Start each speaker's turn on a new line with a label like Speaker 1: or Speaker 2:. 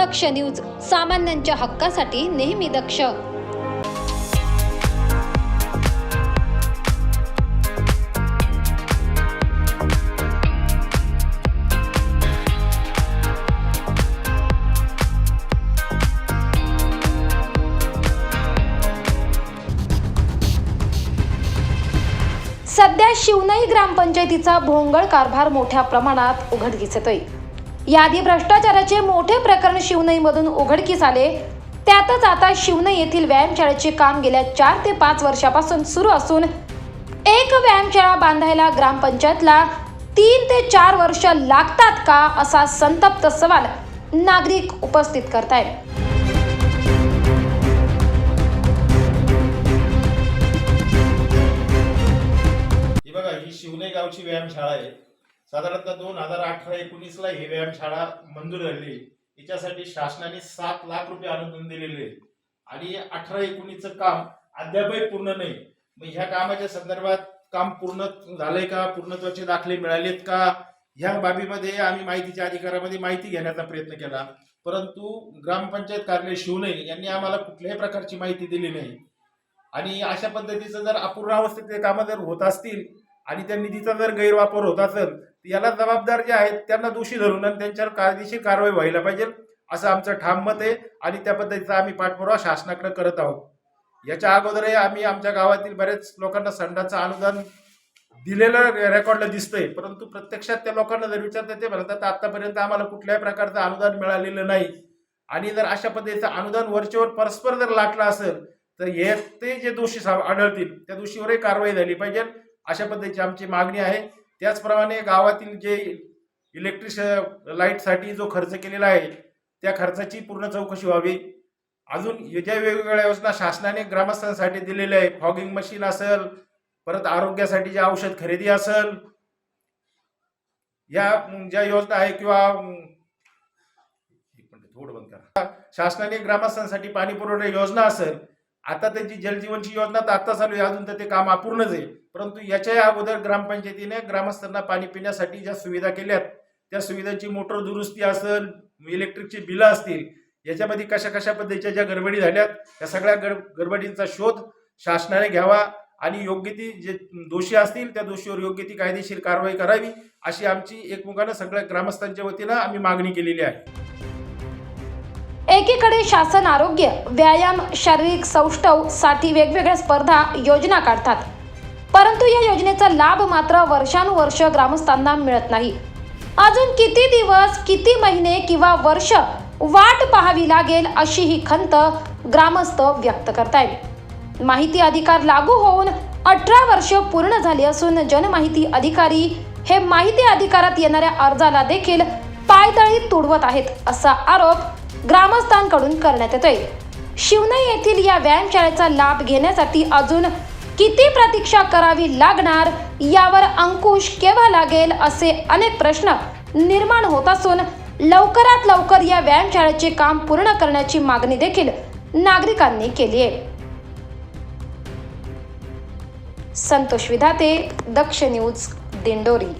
Speaker 1: दक्ष news सामान्यांच्या हक्कासाठी नेहमी दक्ष. सध्या शिवनाई ग्रामपंचायतीचा भोंगळ कारभार मोठ्या प्रमाणात उघडकीस येतोय. याआधी भ्रष्टाचाराचे मोठे प्रकरण शिवनईमधून उघडकीस आले. त्यातच आता शिवनई येथील व्यायामशाळेचे काम गेल्या चार ते पाच वर्षापासून सुरू असून एक व्यायामशाळा बांधायला ग्रामपंचायतला तीन ते चार वर्ष लागतात का असा संतप्त सवाल नागरिक उपस्थित करतायत.
Speaker 2: ही बघा ही शिवने गावची व्यायामशाळा आहे. साधारणतः दोन हजार अठरा एकोणीसला ही व्यायामशाळा मंजूर झाली. हिच्यासाठी शासनाने सात लाख रुपये अनुदान दिलेले. आहे आणि अठरा एकोणीसचं काम अद्यापही पूर्ण नाही. मग ह्या कामाच्या संदर्भात काम पूर्ण झालंय का? पूर्णत्वाचे दाखले मिळालेत का? ह्या बाबीमध्ये आम्ही माहितीच्या अधिकारामध्ये माहिती घेण्याचा प्रयत्न केला. परंतु ग्रामपंचायत कार्यालय शिवने यांनी आम्हाला कुठल्याही प्रकारची माहिती दिली नाही. आणि अशा पद्धतीचं जर अपूर्ण अवस्थेत ते कामं जर होत असतील आणि त्या निधीचा जर गैरवापर होत असेल याला जबाबदार जे आहेत त्यांना दोषी धरून आणि त्यांच्यावर कायदेशीर कारवाई व्हायला पाहिजे असं आमचं ठाम मत आहे आणि त्या पद्धतीचा आम्ही पाठपुरावा शासनाकडे करत आहोत. याच्या अगोदरही आम्ही आमच्या गावातील बऱ्याच लोकांना संडाचं अनुदान दिलेलं रेकॉर्डला दिसतंय परंतु प्रत्यक्षात त्या लोकांना जर विचारतात ते म्हणतात आतापर्यंत आम्हाला कुठल्याही प्रकारचं अनुदान मिळालेलं नाही. आणि जर अशा पद्धतीचं अनुदान वरचेवर परस्पर जर लाटलं असेल तर हे ते जे दोषी सा- आढळतील त्या दोषीवरही कारवाई झाली पाहिजे अशा पद्धतीची आमची मागणी आहे. त्याचप्रमाणे गावातील जे इलेक्ट्रिक लाईटसाठी जो खर्च केलेला आहे त्या खर्चाची पूर्ण चौकशी व्हावी. अजून ज्या वेगवेगळ्या योजना शासनाने ग्रामस्थांसाठी दिलेल्या आहे फॉगिंग मशीन असेल परत आरोग्यासाठी जे औषध खरेदी असेल या ज्या योजना आहे किंवा थोडं बंद करा. शासनाने ग्रामस्थांसाठी पाणी पुरवठा योजना असेल आता त्यांची जलजीवनची योजना तर आता चालू आहे अजून तर ते काम अपूर्णच आहे. परंतु याच्या अगोदर ग्रामपंचायतीने ग्रामस्थांना पाणी पिण्यासाठी ज्या सुविधा केल्यात त्या सुविधांची मोटर दुरुस्ती असेल इलेक्ट्रिकची बिलं असतील याच्यामध्ये कशा कशा पद्धतीच्या ज्या गडबडी झाल्यात त्या सगळ्या गड गडबडींचा शोध शासनाने घ्यावा आणि योग्य ती जे दोषी असतील त्या दोषीवर योग्य ती कायदेशीर कारवाई करावी अशी आमची एकमुखानं सगळ्या ग्रामस्थांच्या वतीनं आम्ही मागणी केलेली आहे.
Speaker 1: एकीकडे शासन आरोग्य व्यायाम शारीरिक सौष्ठवसाठी वेगवेगळ्या स्पर्धा योजना काढतात. परंतु या योजनेचा लाभ मात्र वर्षानुवर्ष ग्रामस्थांना मिळत नाही. अजून किती दिवस किती महिने किंवा वर्ष वाट पाहावी लागेल अशी ही खंत ग्रामस्थ व्यक्त करतायत. माहिती अधिकार लागू होऊन अठरा वर्ष पूर्ण झाली असून जनमाहिती अधिकारी हे माहिती अधिकारात येणाऱ्या अर्जाला देखील पायदळी तुडवत आहेत असा आरोप ग्रामस्थांकडून करण्यात येतोय. शिवनई येथील या व्यायामशाळेचा लाभ घेण्यासाठी अजून किती प्रतीक्षा करावी लागणार यावर अंकुश केव्हा लागेल असे अनेक प्रश्न निर्माण होत असून लवकरात लवकर या व्यायामशाळेचे काम पूर्ण करण्याची मागणी देखील नागरिकांनी केली आहे. संतोष विधाते दक्ष न्यूज दिंडोरी.